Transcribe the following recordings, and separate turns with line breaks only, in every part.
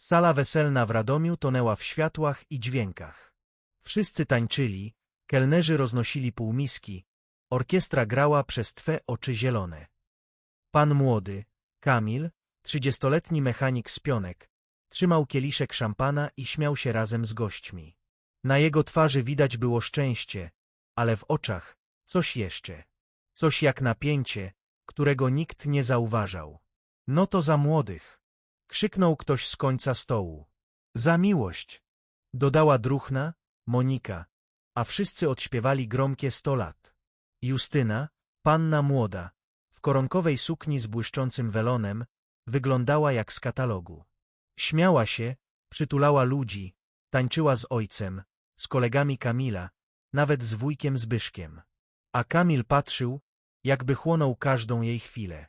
Sala weselna w Radomiu tonęła w światłach i dźwiękach. Wszyscy tańczyli, kelnerzy roznosili półmiski, orkiestra grała przez twe oczy zielone. Pan młody, Kamil, trzydziestoletni mechanik z pionek, trzymał kieliszek szampana i śmiał się razem z gośćmi. Na jego twarzy widać było szczęście, ale w oczach coś jeszcze. Coś jak napięcie, którego nikt nie zauważał. No to za młodych. Krzyknął ktoś z końca stołu. Za miłość. Dodała druchna, Monika, a wszyscy odśpiewali gromkie sto lat. Justyna, panna młoda, w koronkowej sukni z błyszczącym welonem, wyglądała jak z katalogu. Śmiała się, przytulała ludzi, tańczyła z ojcem, z kolegami Kamila, nawet z wujkiem Zbyszkiem. A Kamil patrzył, jakby chłonął każdą jej chwilę.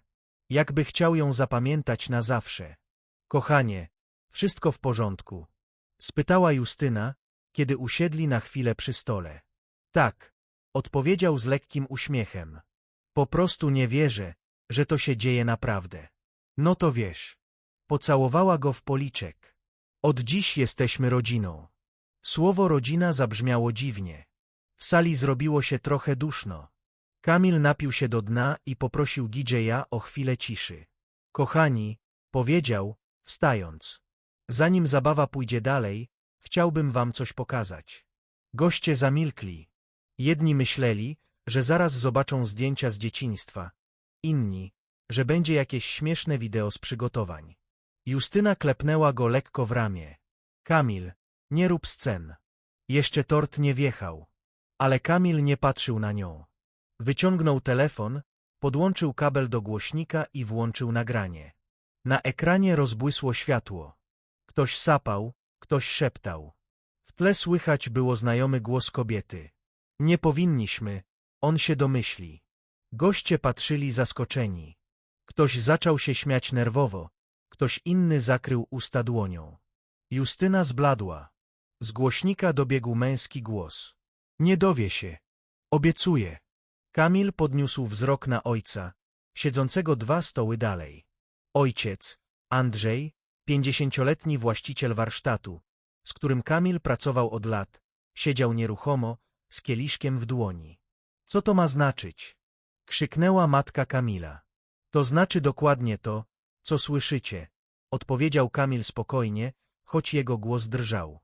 Jakby chciał ją zapamiętać na zawsze. Kochanie, wszystko w porządku? Spytała Justyna, kiedy usiedli na chwilę przy stole. Tak, odpowiedział z lekkim uśmiechem. Po prostu nie wierzę, że to się dzieje naprawdę. No to wiesz. Pocałowała go w policzek. Od dziś jesteśmy rodziną. Słowo rodzina zabrzmiało dziwnie. W sali zrobiło się trochę duszno. Kamil napił się do dna i poprosił DJ-a o chwilę ciszy. Kochani, powiedział, wstając. Zanim zabawa pójdzie dalej, chciałbym wam coś pokazać. Goście zamilkli. Jedni myśleli, że zaraz zobaczą zdjęcia z dzieciństwa. Inni, że będzie jakieś śmieszne wideo z przygotowań. Justyna klepnęła go lekko w ramię. Kamil, nie rób scen. Jeszcze tort nie wjechał. Ale Kamil nie patrzył na nią. Wyciągnął telefon, podłączył kabel do głośnika i włączył nagranie. Na ekranie rozbłysło światło. Ktoś sapał, ktoś szeptał. W tle słychać było znajomy głos kobiety. Nie powinniśmy, on się domyśli. Goście patrzyli zaskoczeni. Ktoś zaczął się śmiać nerwowo, ktoś inny zakrył usta dłonią. Justyna zbladła. Z głośnika dobiegł męski głos. Nie dowie się. Obiecuję. Kamil podniósł wzrok na ojca, siedzącego dwa stoły dalej. Ojciec, Andrzej, pięćdziesięcioletni właściciel warsztatu, z którym Kamil pracował od lat, siedział nieruchomo, z kieliszkiem w dłoni. Co to ma znaczyć? Krzyknęła matka Kamila. To znaczy dokładnie to, co słyszycie, odpowiedział Kamil spokojnie, choć jego głos drżał.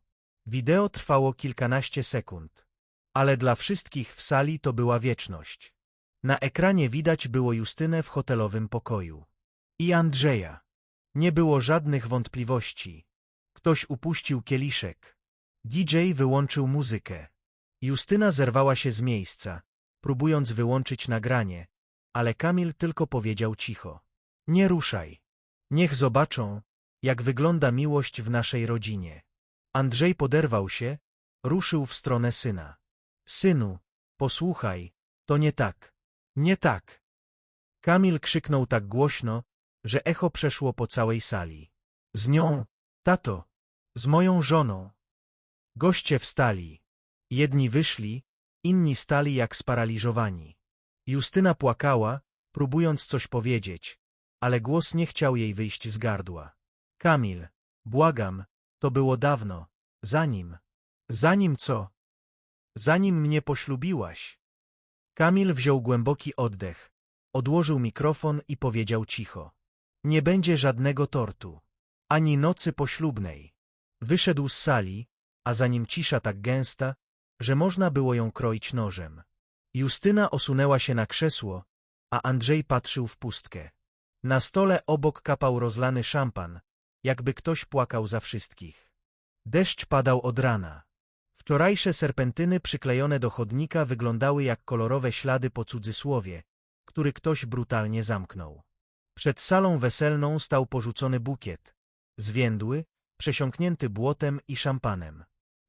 Wideo trwało kilkanaście sekund. Ale dla wszystkich w sali to była wieczność. Na ekranie widać było Justynę w hotelowym pokoju. I Andrzeja. Nie było żadnych wątpliwości. Ktoś upuścił kieliszek. DJ wyłączył muzykę. Justyna zerwała się z miejsca, próbując wyłączyć nagranie, ale Kamil tylko powiedział cicho. Nie ruszaj. Niech zobaczą, jak wygląda miłość w naszej rodzinie. Andrzej poderwał się, ruszył w stronę syna. Synu, posłuchaj, to nie tak. Nie tak. Kamil krzyknął tak głośno, że echo przeszło po całej sali. Z nią, tato, z moją żoną. Goście wstali. Jedni wyszli, inni stali jak sparaliżowani. Justyna płakała, próbując coś powiedzieć, ale głos nie chciał jej wyjść z gardła. Kamil, błagam, to było dawno, zanim. Zanim co? Zanim mnie poślubiłaś. Kamil wziął głęboki oddech, odłożył mikrofon i powiedział cicho. Nie będzie żadnego tortu, ani nocy poślubnej. Wyszedł z sali, a za nim cisza tak gęsta, że można było ją kroić nożem. Justyna osunęła się na krzesło, a Andrzej patrzył w pustkę. Na stole obok kapał rozlany szampan, jakby ktoś płakał za wszystkich. Deszcz padał od rana. Wczorajsze serpentyny przyklejone do chodnika wyglądały jak kolorowe ślady po cudzysłowie, który ktoś brutalnie zamknął. Przed salą weselną stał porzucony bukiet, zwiędły, przesiąknięty błotem i szampanem.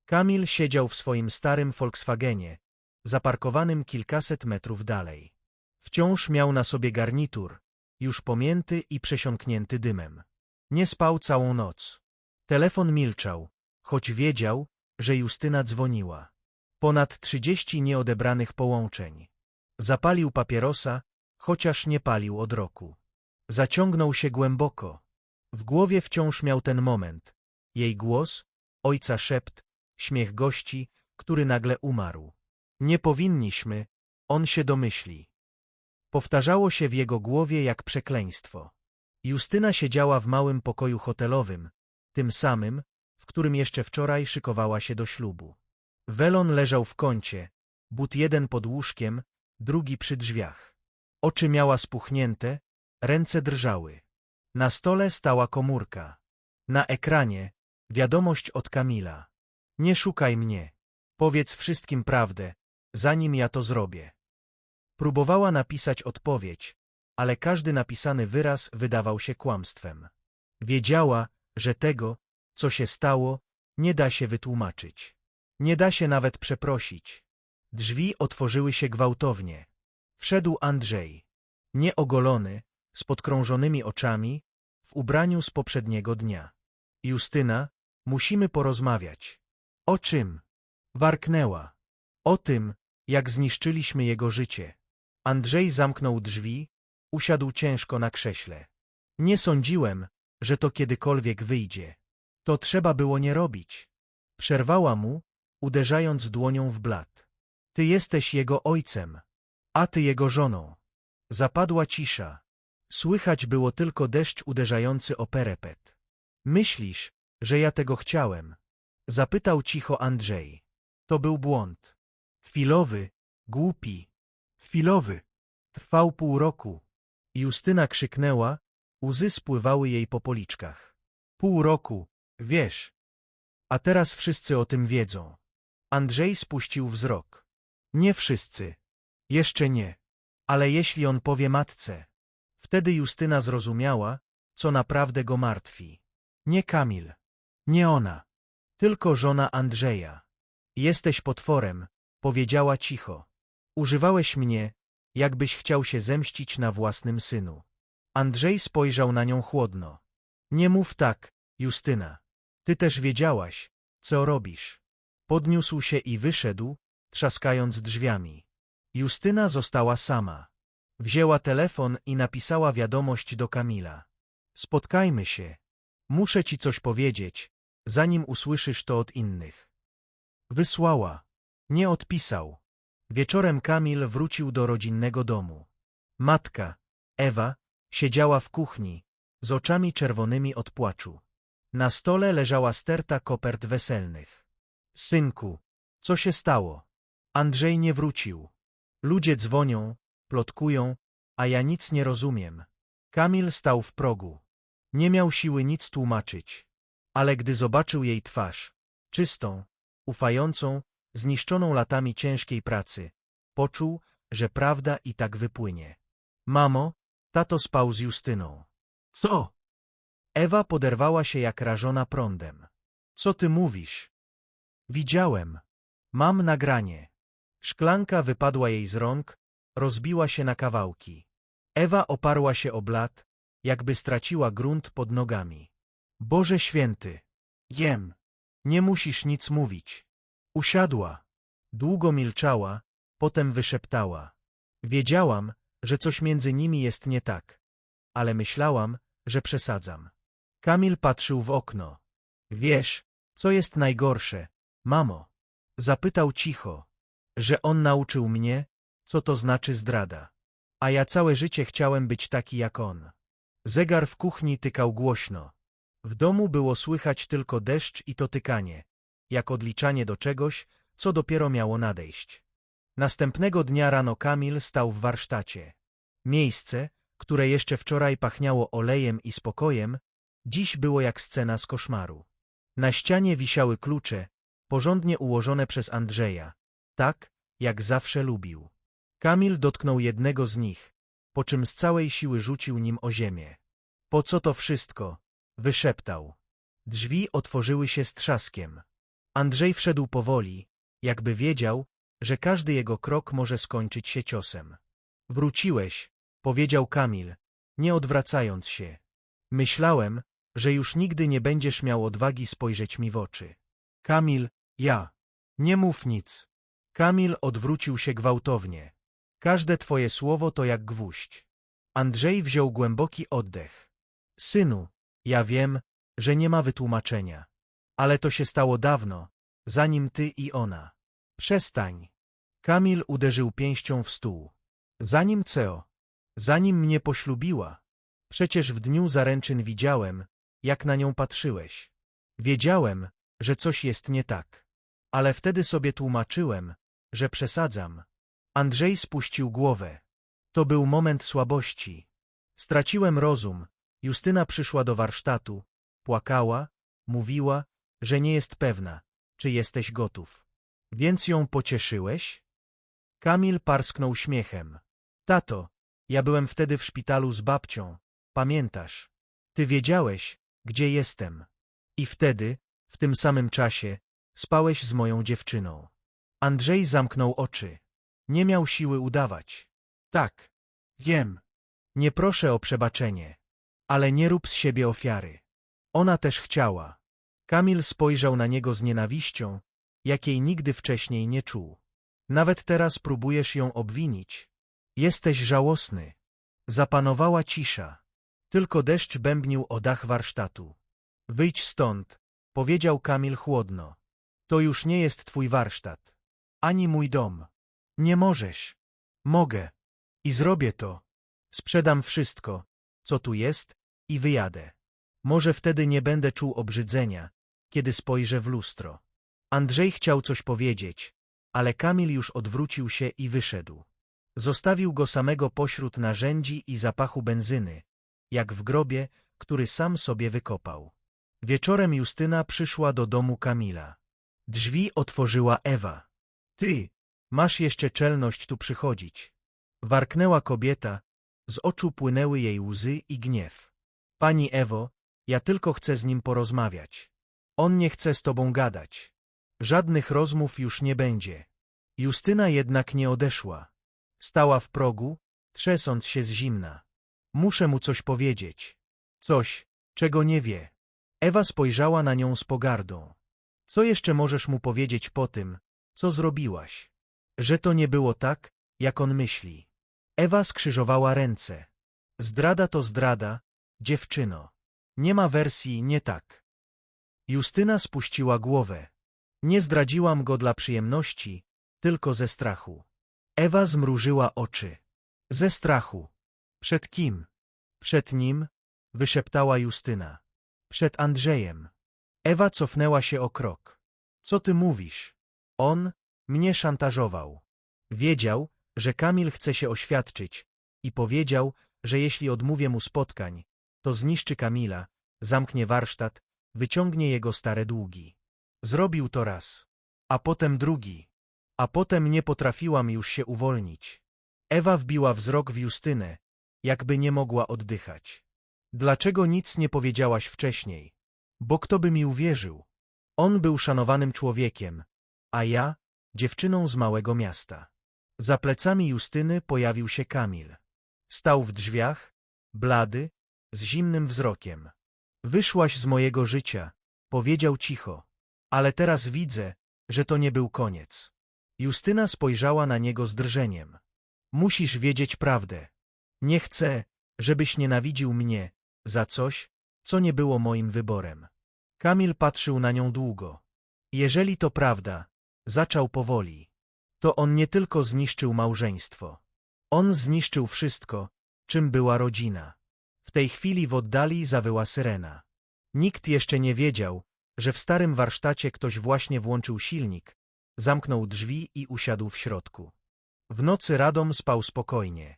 Kamil siedział w swoim starym Volkswagenie, zaparkowanym kilkaset metrów dalej. Wciąż miał na sobie garnitur, już pomięty i przesiąknięty dymem. Nie spał całą noc. Telefon milczał, choć wiedział, że Justyna dzwoniła. Ponad trzydzieści nieodebranych połączeń. Zapalił papierosa, chociaż nie palił od roku. Zaciągnął się głęboko. W głowie wciąż miał ten moment, Jej głos, ojca szept, śmiech gości, który nagle umarł. Nie powinniśmy, on się domyśli. Powtarzało się w jego głowie jak przekleństwo. Justyna siedziała w małym pokoju hotelowym, tym samym, w którym jeszcze wczoraj szykowała się do ślubu. Welon leżał w kącie, but jeden pod łóżkiem, drugi przy drzwiach. Oczy miała spuchnięte, ręce drżały. Na stole stała komórka. Na ekranie wiadomość od Kamila. Nie szukaj mnie. Powiedz wszystkim prawdę, zanim ja to zrobię. Próbowała napisać odpowiedź, ale każdy napisany wyraz wydawał się kłamstwem. Wiedziała, że tego, co się stało, nie da się wytłumaczyć. Nie da się nawet przeprosić. Drzwi otworzyły się gwałtownie. Wszedł Andrzej. Nieogolony, z podkrążonymi oczami, w ubraniu z poprzedniego dnia. Justyna, musimy porozmawiać. O czym? Warknęła. O tym, jak zniszczyliśmy jego życie. Andrzej zamknął drzwi, usiadł ciężko na krześle. Nie sądziłem, że to kiedykolwiek wyjdzie. To trzeba było nie robić. Przerwała mu, uderzając dłonią w blat. Ty jesteś jego ojcem, a ty jego żoną. Zapadła cisza. Słychać było tylko deszcz uderzający o perepet. Myślisz, że ja tego chciałem? Zapytał cicho Andrzej. To był błąd. Chwilowy, głupi. Chwilowy. Trwał pół roku. Justyna krzyknęła, łzy spływały jej po policzkach. Pół roku, wiesz. A teraz wszyscy o tym wiedzą. Andrzej spuścił wzrok. Nie wszyscy. Jeszcze nie. Ale jeśli on powie matce, wtedy Justyna zrozumiała, co naprawdę go martwi. Nie Kamil. Nie ona. Tylko żona Andrzeja. Jesteś potworem, powiedziała cicho. Używałeś mnie, jakbyś chciał się zemścić na własnym synu. Andrzej spojrzał na nią chłodno. Nie mów tak, Justyna. Ty też wiedziałaś, co robisz. Podniósł się i wyszedł, trzaskając drzwiami. Justyna została sama. Wzięła telefon i napisała wiadomość do Kamila. Spotkajmy się. Muszę ci coś powiedzieć, zanim usłyszysz to od innych. Wysłała. Nie odpisał. Wieczorem Kamil wrócił do rodzinnego domu. Matka, Ewa, siedziała w kuchni, z oczami czerwonymi od płaczu. Na stole leżała sterta kopert weselnych. Synku, co się stało? Andrzej nie wrócił. Ludzie dzwonią, plotkują, a ja nic nie rozumiem. Kamil stał w progu. Nie miał siły nic tłumaczyć. Ale gdy zobaczył jej twarz, czystą, ufającą, zniszczoną latami ciężkiej pracy, poczuł, że prawda i tak wypłynie. Mamo, tato spał z Justyną. Co? Ewa poderwała się jak rażona prądem. Co ty mówisz? Widziałem. Mam nagranie. Szklanka wypadła jej z rąk, rozbiła się na kawałki. Ewa oparła się o blat, jakby straciła grunt pod nogami. Boże święty! Jem! Nie musisz nic mówić. Usiadła. Długo milczała, potem wyszeptała. Wiedziałam, że coś między nimi jest nie tak. Ale myślałam, że przesadzam. Kamil patrzył w okno. Wiesz, co jest najgorsze, mamo? Zapytał cicho, że on nauczył mnie, co to znaczy zdrada. A ja całe życie chciałem być taki jak on. Zegar w kuchni tykał głośno. W domu było słychać tylko deszcz i to tykanie, jak odliczanie do czegoś, co dopiero miało nadejść. Następnego dnia rano Kamil stał w warsztacie. Miejsce, które jeszcze wczoraj pachniało olejem i spokojem, dziś było jak scena z koszmaru. Na ścianie wisiały klucze, porządnie ułożone przez Andrzeja, tak, jak zawsze lubił. Kamil dotknął jednego z nich, po czym z całej siły rzucił nim o ziemię. Po co to wszystko? Wyszeptał. Drzwi otworzyły się z trzaskiem. Andrzej wszedł powoli, jakby wiedział, że każdy jego krok może skończyć się ciosem. Wróciłeś, powiedział Kamil, nie odwracając się. Myślałem, że już nigdy nie będziesz miał odwagi spojrzeć mi w oczy. Kamil, ja. Nie mów nic. Kamil odwrócił się gwałtownie. Każde twoje słowo to jak gwóźdź. Andrzej wziął głęboki oddech. Synu, ja wiem, że nie ma wytłumaczenia. Ale to się stało dawno, zanim ty i ona. Przestań. Kamil uderzył pięścią w stół. Zanim co? Zanim mnie poślubiła. Przecież w dniu zaręczyn widziałem, jak na nią patrzyłeś. Wiedziałem, że coś jest nie tak. Ale wtedy sobie tłumaczyłem, że przesadzam. Andrzej spuścił głowę. To był moment słabości. Straciłem rozum. Justyna przyszła do warsztatu, płakała, mówiła, że nie jest pewna, czy jesteś gotów. Więc ją pocieszyłeś? Kamil parsknął śmiechem. Tato, ja byłem wtedy w szpitalu z babcią. Pamiętasz? Ty wiedziałeś, gdzie jestem. I wtedy, w tym samym czasie, spałeś z moją dziewczyną. Andrzej zamknął oczy. Nie miał siły udawać. Tak, wiem. Nie proszę o przebaczenie. Ale nie rób z siebie ofiary. Ona też chciała. Kamil spojrzał na niego z nienawiścią, jakiej nigdy wcześniej nie czuł. Nawet teraz próbujesz ją obwinić. Jesteś żałosny. Zapanowała cisza. Tylko deszcz bębnił o dach warsztatu. Wyjdź stąd, powiedział Kamil chłodno. To już nie jest twój warsztat. Ani mój dom. Nie możesz. Mogę. I zrobię to. Sprzedam wszystko, co tu jest, i wyjadę. Może wtedy nie będę czuł obrzydzenia, kiedy spojrzę w lustro. Andrzej chciał coś powiedzieć, ale Kamil już odwrócił się i wyszedł. Zostawił go samego pośród narzędzi i zapachu benzyny, jak w grobie, który sam sobie wykopał. Wieczorem Justyna przyszła do domu Kamila. Drzwi otworzyła Ewa. Ty, masz jeszcze czelność tu przychodzić. Warknęła kobieta, z oczu płynęły jej łzy i gniew. Pani Ewo, ja tylko chcę z nim porozmawiać. On nie chce z tobą gadać. Żadnych rozmów już nie będzie. Justyna jednak nie odeszła. Stała w progu, trzęsąc się z zimna. Muszę mu coś powiedzieć. Coś, czego nie wie. Ewa spojrzała na nią z pogardą. Co jeszcze możesz mu powiedzieć po tym, co zrobiłaś? Że to nie było tak, jak on myśli. Ewa skrzyżowała ręce. Zdrada to zdrada, dziewczyno. Nie ma wersji nie tak. Justyna spuściła głowę. Nie zdradziłam go dla przyjemności, tylko ze strachu. Ewa zmrużyła oczy. Ze strachu. Przed kim? Przed nim, wyszeptała Justyna. Przed Andrzejem. Ewa cofnęła się o krok. Co ty mówisz? On mnie szantażował. Wiedział, że Kamil chce się oświadczyć i powiedział, że jeśli odmówię mu spotkań, to zniszczy Kamila, zamknie warsztat, wyciągnie jego stare długi. Zrobił to raz, a potem drugi, a potem nie potrafiłam już się uwolnić. Ewa wbiła wzrok w Justynę, jakby nie mogła oddychać. Dlaczego nic nie powiedziałaś wcześniej? Bo kto by mi uwierzył? On był szanowanym człowiekiem, a ja dziewczyną z małego miasta. Za plecami Justyny pojawił się Kamil. Stał w drzwiach, blady, z zimnym wzrokiem. Wyszłaś z mojego życia, powiedział cicho, ale teraz widzę, że to nie był koniec. Justyna spojrzała na niego z drżeniem. Musisz wiedzieć prawdę. Nie chcę, żebyś nienawidził mnie za coś, co nie było moim wyborem. Kamil patrzył na nią długo. Jeżeli to prawda, zaczął powoli. To on nie tylko zniszczył małżeństwo. On zniszczył wszystko, czym była rodzina. W tej chwili w oddali zawyła syrena. Nikt jeszcze nie wiedział, że w starym warsztacie ktoś właśnie włączył silnik, zamknął drzwi i usiadł w środku. W nocy Radom spał spokojnie.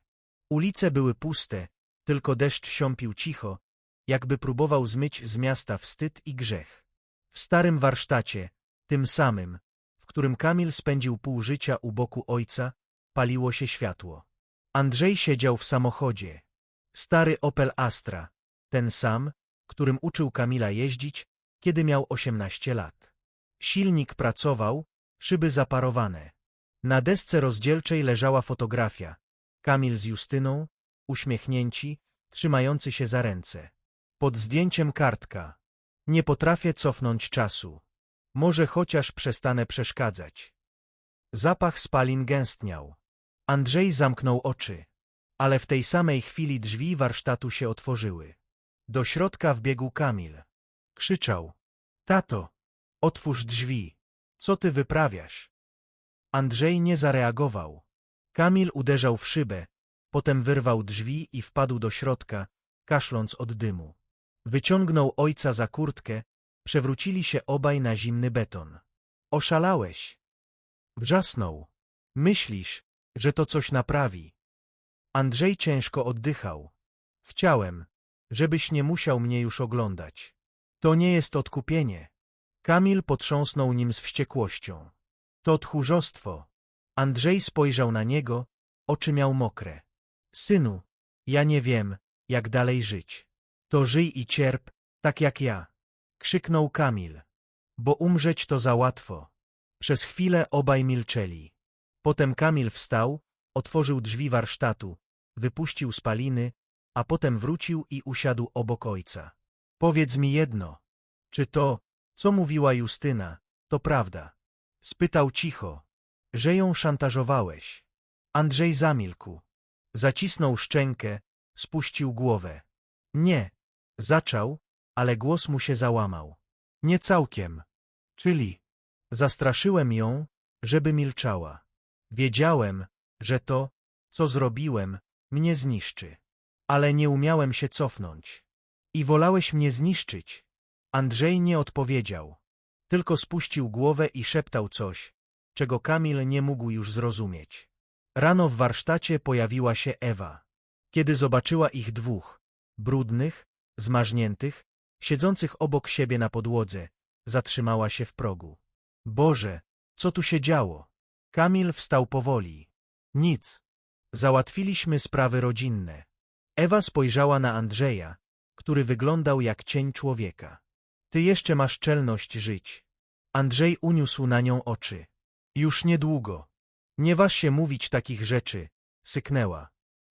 Ulice były puste, tylko deszcz siąpił cicho, jakby próbował zmyć z miasta wstyd i grzech. W starym warsztacie, tym samym, którym Kamil spędził pół życia u boku ojca, paliło się światło. Andrzej siedział w samochodzie. Stary Opel Astra, ten sam, którym uczył Kamila jeździć, kiedy miał osiemnaście lat. Silnik pracował, szyby zaparowane. Na desce rozdzielczej leżała fotografia. Kamil z Justyną, uśmiechnięci, trzymający się za ręce. Pod zdjęciem kartka. Nie potrafię cofnąć czasu. Może chociaż przestanę przeszkadzać. Zapach spalin gęstniał. Andrzej zamknął oczy. Ale w tej samej chwili drzwi warsztatu się otworzyły. Do środka wbiegł Kamil. Krzyczał. Tato, Otwórz drzwi. Co ty wyprawiasz? Andrzej nie zareagował. Kamil uderzał w szybę, potem wyrwał drzwi i wpadł do środka, kaszląc od dymu. Wyciągnął ojca za kurtkę, przewrócili się obaj na zimny beton. Oszalałeś. Wrzasnął. Myślisz, że to coś naprawi. Andrzej ciężko oddychał. Chciałem, żebyś nie musiał mnie już oglądać. To nie jest odkupienie. Kamil potrząsnął nim z wściekłością. To tchórzostwo. Andrzej spojrzał na niego, oczy miał mokre. Synu, ja nie wiem, jak dalej żyć. To żyj i cierp, tak jak ja. Krzyknął Kamil. Bo umrzeć to za łatwo. Przez chwilę obaj milczeli. Potem Kamil wstał, otworzył drzwi warsztatu, wypuścił spaliny, a potem wrócił i usiadł obok ojca. Powiedz mi jedno. Czy to, co mówiła Justyna, to prawda? Spytał cicho. Że ją szantażowałeś. Andrzej zamilkł. Zacisnął szczękę, spuścił głowę. Nie. Zaczął, ale głos mu się załamał. Nie całkiem. Czyli zastraszyłem ją, żeby milczała. Wiedziałem, że to, co zrobiłem, mnie zniszczy. Ale nie umiałem się cofnąć. I wolałeś mnie zniszczyć. Andrzej nie odpowiedział. Tylko spuścił głowę i szeptał coś, czego Kamil nie mógł już zrozumieć. Rano w warsztacie pojawiła się Ewa. Kiedy zobaczyła ich dwóch, brudnych, zmarzniętych, siedzących obok siebie na podłodze, zatrzymała się w progu. Boże, co tu się działo? Kamil wstał powoli. Nic. Załatwiliśmy sprawy rodzinne. Ewa spojrzała na Andrzeja, który wyglądał jak cień człowieka. Ty jeszcze masz czelność żyć. Andrzej uniósł na nią oczy. Już niedługo. Nie waż się mówić takich rzeczy, syknęła.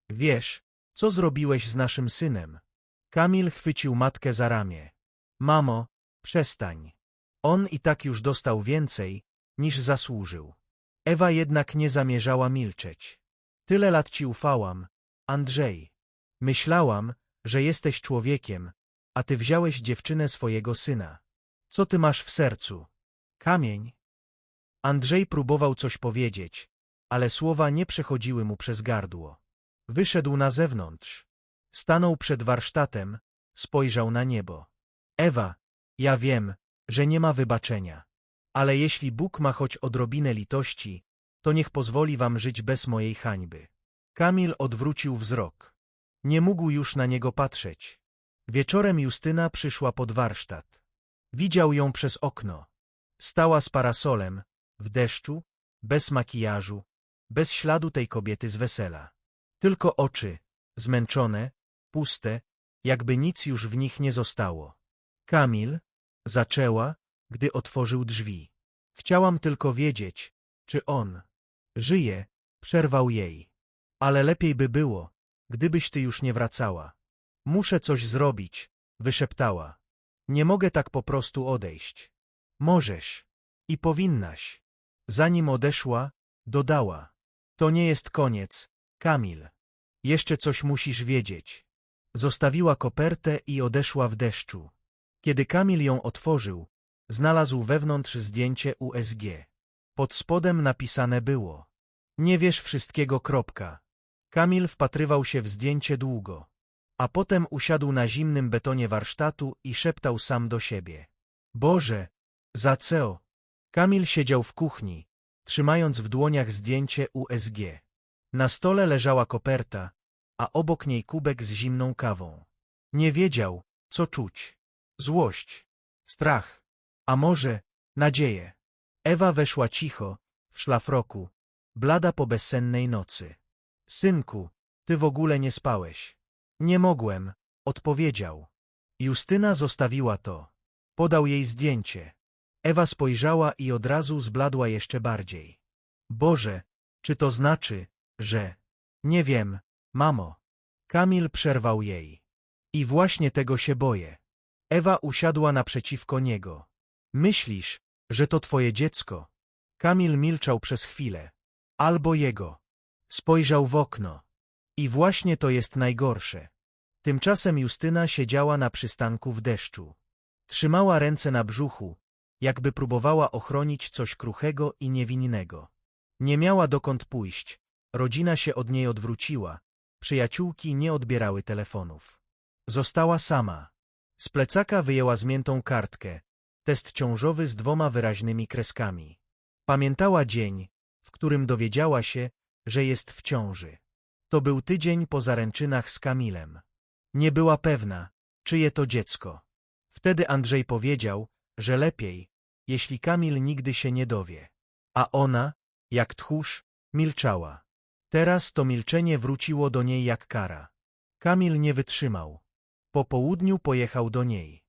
Wiesz, co zrobiłeś z naszym synem? Kamil chwycił matkę za ramię. Mamo, przestań. On i tak już dostał więcej, niż zasłużył. Ewa jednak nie zamierzała milczeć. Tyle lat ci ufałam, Andrzej. Myślałam, że jesteś człowiekiem, a ty wziąłeś dziewczynę swojego syna. Co ty masz w sercu? Kamień? Andrzej próbował coś powiedzieć, ale słowa nie przechodziły mu przez gardło. Wyszedł na zewnątrz. Stanął przed warsztatem, spojrzał na niebo. Ewa, ja wiem, że nie ma wybaczenia. Ale jeśli Bóg ma choć odrobinę litości, to niech pozwoli wam żyć bez mojej hańby. Kamil odwrócił wzrok. Nie mógł już na niego patrzeć. Wieczorem Justyna przyszła pod warsztat. Widział ją przez okno. Stała z parasolem, w deszczu, bez makijażu, bez śladu tej kobiety z wesela. Tylko oczy, zmęczone, puste, jakby nic już w nich nie zostało. Kamil, zaczęła, gdy otworzył drzwi. Chciałam tylko wiedzieć, czy on żyje, przerwał jej. Ale lepiej by było, gdybyś ty już nie wracała. Muszę coś zrobić, wyszeptała. Nie mogę tak po prostu odejść. Możesz. I powinnaś. Zanim odeszła, dodała. To nie jest koniec, Kamil. Jeszcze coś musisz wiedzieć. Zostawiła kopertę i odeszła w deszczu. Kiedy Kamil ją otworzył, znalazł wewnątrz zdjęcie USG. Pod spodem napisane było. Nie wiesz wszystkiego, kropka. Kamil wpatrywał się w zdjęcie długo. A potem usiadł na zimnym betonie warsztatu i szeptał sam do siebie. Boże, za co? Kamil siedział w kuchni, trzymając w dłoniach zdjęcie USG. Na stole leżała koperta, a obok niej kubek z zimną kawą. Nie wiedział, co czuć. Złość, strach, a może nadzieję. Ewa weszła cicho, w szlafroku, blada po bezsennej nocy. Synku, ty w ogóle nie spałeś. Nie mogłem, odpowiedział. Justyna zostawiła to. Podał jej zdjęcie. Ewa spojrzała i od razu zbladła jeszcze bardziej. Boże, czy to znaczy, że... Nie wiem, mamo. Kamil przerwał jej. I właśnie tego się boję. Ewa usiadła naprzeciwko niego. Myślisz, że to twoje dziecko? Kamil milczał przez chwilę. Albo jego. Spojrzał w okno. I właśnie to jest najgorsze. Tymczasem Justyna siedziała na przystanku w deszczu. Trzymała ręce na brzuchu, jakby próbowała ochronić coś kruchego i niewinnego. Nie miała dokąd pójść, rodzina się od niej odwróciła, przyjaciółki nie odbierały telefonów. Została sama. Z plecaka wyjęła zmiętą kartkę, test ciążowy z dwoma wyraźnymi kreskami. Pamiętała dzień, w którym dowiedziała się, że jest w ciąży. To był tydzień po zaręczynach z Kamilem. Nie była pewna, czyje to dziecko. Wtedy Andrzej powiedział, że lepiej, jeśli Kamil nigdy się nie dowie. A ona, jak tchórz, milczała. Teraz to milczenie wróciło do niej jak kara. Kamil nie wytrzymał. Po południu pojechał do niej.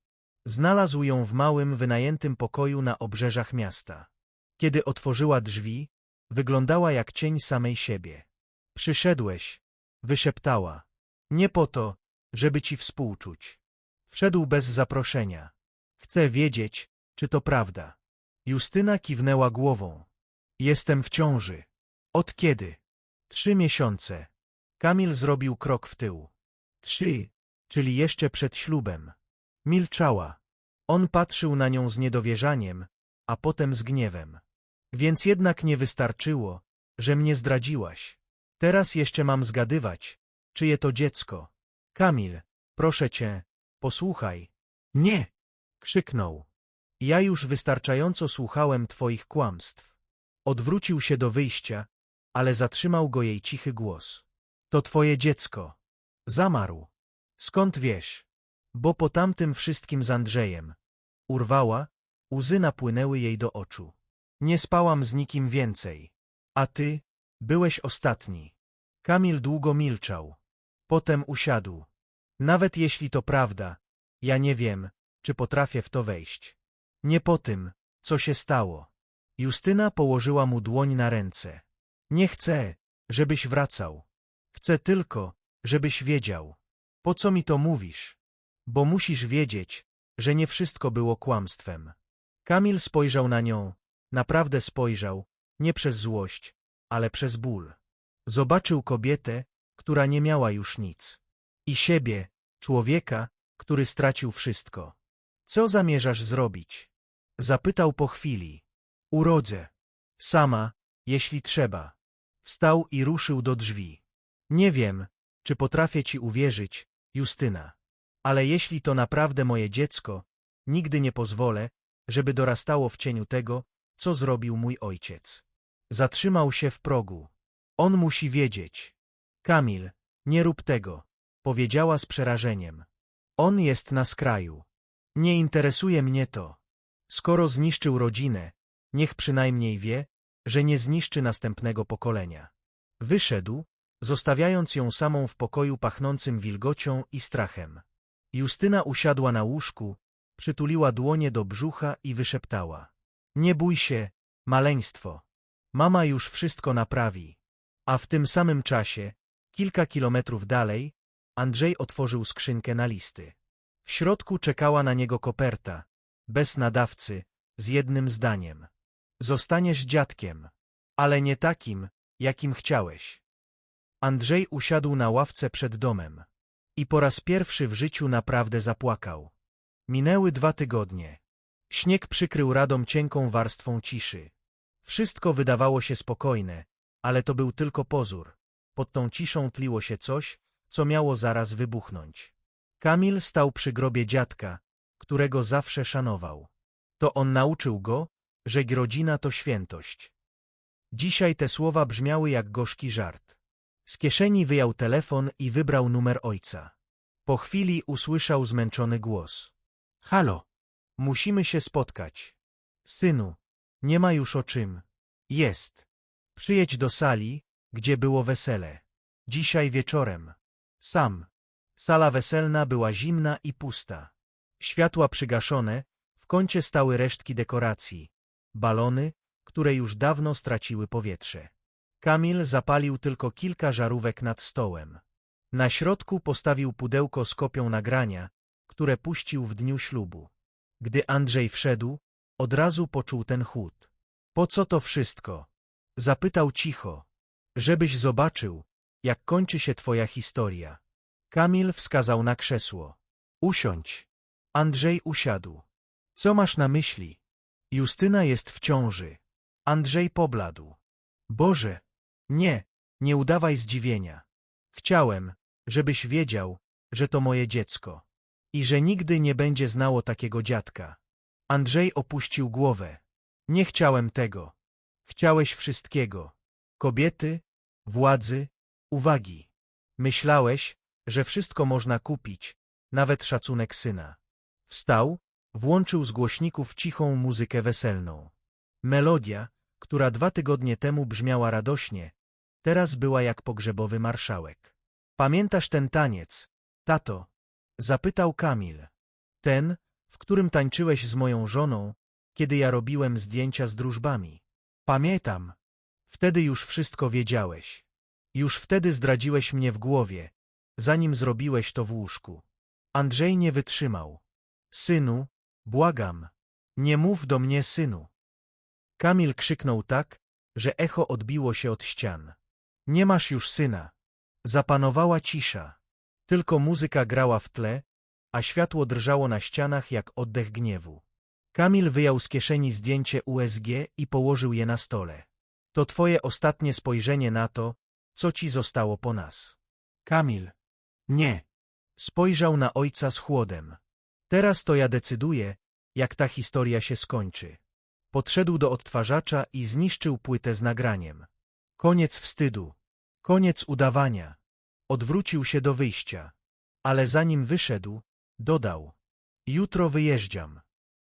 Znalazł ją w małym, wynajętym pokoju na obrzeżach miasta. Kiedy otworzyła drzwi, wyglądała jak cień samej siebie. Przyszedłeś, wyszeptała. Nie po to, żeby ci współczuć. Wszedł bez zaproszenia. Chcę wiedzieć, czy to prawda. Justyna kiwnęła głową. Jestem w ciąży. Od kiedy? Trzy miesiące. Kamil zrobił krok w tył. Trzy, czyli jeszcze przed ślubem. Milczała. On patrzył na nią z niedowierzaniem, a potem z gniewem. Więc jednak nie wystarczyło, że mnie zdradziłaś. Teraz jeszcze mam zgadywać, czyje to dziecko. Kamil, proszę cię, posłuchaj. Nie! krzyknął. Ja już wystarczająco słuchałem twoich kłamstw. Odwrócił się do wyjścia, ale zatrzymał go jej cichy głos. To twoje dziecko. Zamarł. Skąd wiesz? Bo po tamtym wszystkim z Andrzejem. Urwała, łzy napłynęły jej do oczu. Nie spałam z nikim więcej. A ty, byłeś ostatni. Kamil długo milczał. Potem usiadł. Nawet jeśli to prawda, ja nie wiem, czy potrafię w to wejść. Nie po tym, co się stało. Justyna położyła mu dłoń na ręce. Nie chcę, żebyś wracał. Chcę tylko, żebyś wiedział. Po co mi to mówisz? Bo musisz wiedzieć, że nie wszystko było kłamstwem. Kamil spojrzał na nią, naprawdę spojrzał, nie przez złość, ale przez ból. Zobaczył kobietę, która nie miała już nic. I siebie, człowieka, który stracił wszystko. Co zamierzasz zrobić? Zapytał po chwili. Urodzę. Sama, jeśli trzeba. Wstał i ruszył do drzwi. Nie wiem, czy potrafię ci uwierzyć, Justyna. Ale jeśli to naprawdę moje dziecko, nigdy nie pozwolę, żeby dorastało w cieniu tego, co zrobił mój ojciec. Zatrzymał się w progu. On musi wiedzieć. Kamil, nie rób tego, powiedziała z przerażeniem. On jest na skraju. Nie interesuje mnie to. Skoro zniszczył rodzinę, niech przynajmniej wie, że nie zniszczy następnego pokolenia. Wyszedł, zostawiając ją samą w pokoju pachnącym wilgocią i strachem. Justyna usiadła na łóżku, przytuliła dłonie do brzucha i wyszeptała. Nie bój się, maleństwo. Mama już wszystko naprawi. A w tym samym czasie, kilka kilometrów dalej, Andrzej otworzył skrzynkę na listy. W środku czekała na niego koperta, bez nadawcy, z jednym zdaniem. Zostaniesz dziadkiem, ale nie takim, jakim chciałeś. Andrzej usiadł na ławce przed domem i po raz pierwszy w życiu naprawdę zapłakał. Minęły dwa tygodnie. Śnieg przykrył radom cienką warstwą ciszy. Wszystko wydawało się spokojne, ale to był tylko pozór. Pod tą ciszą tliło się coś, co miało zaraz wybuchnąć. Kamil stał przy grobie dziadka, którego zawsze szanował. To on nauczył go, że rodzina to świętość. Dzisiaj te słowa brzmiały jak gorzki żart. Z kieszeni wyjął telefon i wybrał numer ojca. Po chwili usłyszał zmęczony głos. Halo, musimy się spotkać. Synu, nie ma już o czym. Jest. Przyjedź do sali, gdzie było wesele. Dzisiaj wieczorem. Sam. Sala weselna była zimna i pusta. Światła przygaszone, w kącie stały resztki dekoracji. Balony, które już dawno straciły powietrze. Kamil zapalił tylko kilka żarówek nad stołem. Na środku postawił pudełko z kopią nagrania, które puścił w dniu ślubu. Gdy Andrzej wszedł, od razu poczuł ten chłód. Po co to wszystko? Zapytał cicho. Żebyś zobaczył, jak kończy się twoja historia. Kamil wskazał na krzesło. Usiądź. Andrzej usiadł. Co masz na myśli? Justyna jest w ciąży. Andrzej pobladł. Boże, nie, nie udawaj zdziwienia. Chciałem, żebyś wiedział, że to moje dziecko. I że nigdy nie będzie znało takiego dziadka. Andrzej opuścił głowę. Nie chciałem tego. Chciałeś wszystkiego. Kobiety, władzy, uwagi. Myślałeś, że wszystko można kupić, nawet szacunek syna. Wstał, włączył z głośników cichą muzykę weselną. Melodia, która dwa tygodnie temu brzmiała radośnie, teraz była jak pogrzebowy marszałek. Pamiętasz ten taniec, tato? Zapytał Kamil. Ten, w którym tańczyłeś z moją żoną, kiedy ja robiłem zdjęcia z drużbami. Pamiętam. Wtedy już wszystko wiedziałeś. Już wtedy zdradziłeś mnie w głowie, zanim zrobiłeś to w łóżku. Andrzej nie wytrzymał. Synu, błagam, nie mów do mnie synu. Kamil krzyknął tak, że echo odbiło się od ścian. Nie masz już syna. Zapanowała cisza. Tylko muzyka grała w tle, a światło drżało na ścianach jak oddech gniewu. Kamil wyjął z kieszeni zdjęcie USG i położył je na stole. To twoje ostatnie spojrzenie na to, co ci zostało po nas. Kamil. Nie. Spojrzał na ojca z chłodem. Teraz to ja decyduję, jak ta historia się skończy. Podszedł do odtwarzacza i zniszczył płytę z nagraniem. Koniec wstydu. Koniec udawania. Odwrócił się do wyjścia. Ale zanim wyszedł, dodał. Jutro wyjeżdżam.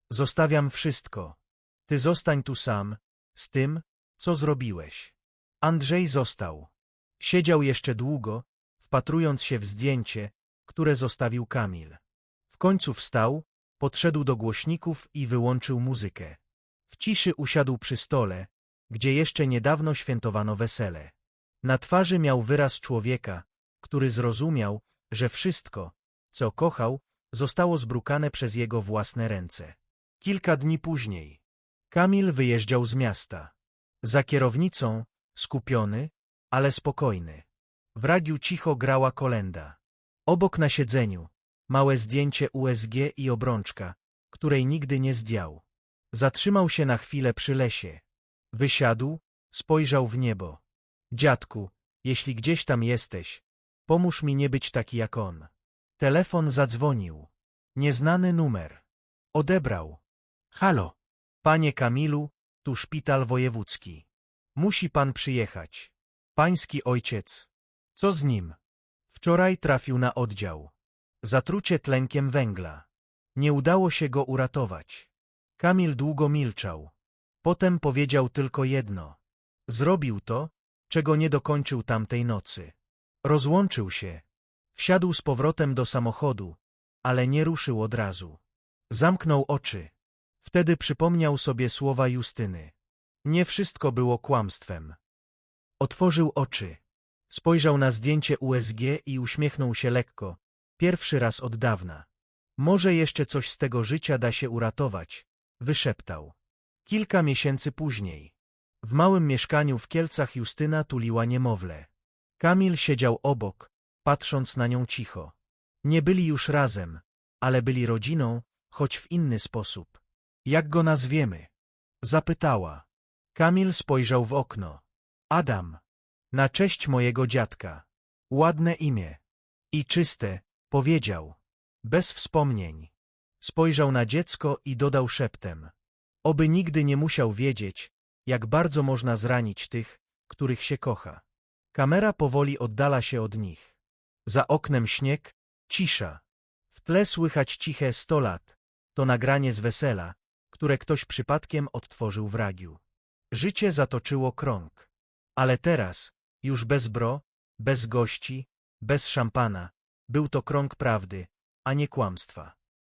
Zostawiam wszystko. Ty zostań tu sam, z tym, co zrobiłeś. Andrzej został. Siedział jeszcze długo, wpatrując się w zdjęcie, które zostawił Kamil. W końcu wstał, podszedł do głośników i wyłączył muzykę. W ciszy usiadł przy stole, gdzie jeszcze niedawno świętowano wesele. Na twarzy miał wyraz człowieka, który zrozumiał, że wszystko, co kochał, zostało zbrukane przez jego własne ręce. Kilka dni później Kamil wyjeżdżał z miasta. Za kierownicą, skupiony, ale spokojny. W radiu cicho grała kolenda. Obok na siedzeniu, małe zdjęcie USG i obrączka, której nigdy nie zdjął. Zatrzymał się na chwilę przy lesie. Wysiadł, spojrzał w niebo. Dziadku, jeśli gdzieś tam jesteś, pomóż mi nie być taki jak on. Telefon zadzwonił. Nieznany numer. Odebrał. Halo. Panie Kamilu, tu szpital wojewódzki. Musi pan przyjechać. Pański ojciec. Co z nim? Wczoraj trafił na oddział. Zatrucie tlenkiem węgla. Nie udało się go uratować. Kamil długo milczał. Potem powiedział tylko jedno. Zrobił to, czego nie dokończył tamtej nocy. Rozłączył się. Wsiadł z powrotem do samochodu, ale nie ruszył od razu. Zamknął oczy. Wtedy przypomniał sobie słowa Justyny. Nie wszystko było kłamstwem. Otworzył oczy. Spojrzał na zdjęcie USG i uśmiechnął się lekko. Pierwszy raz od dawna. Może jeszcze coś z tego życia da się uratować, wyszeptał. Kilka miesięcy później. W małym mieszkaniu w Kielcach Justyna tuliła niemowlę. Kamil siedział obok, patrząc na nią cicho. Nie byli już razem, ale byli rodziną, choć w inny sposób. Jak go nazwiemy? Zapytała. Kamil spojrzał w okno. Adam. Na cześć mojego dziadka. Ładne imię. I czyste, powiedział. Bez wspomnień. Spojrzał na dziecko i dodał szeptem. Oby nigdy nie musiał wiedzieć, jak bardzo można zranić tych, których się kocha. Kamera powoli oddala się od nich. Za oknem śnieg, cisza. W tle słychać ciche sto lat. To nagranie z wesela, które ktoś przypadkiem odtworzył w radiu. Życie zatoczyło krąg. Ale teraz, już bez bro, bez gości, bez szampana, był to krąg prawdy, a nie kłamstwa.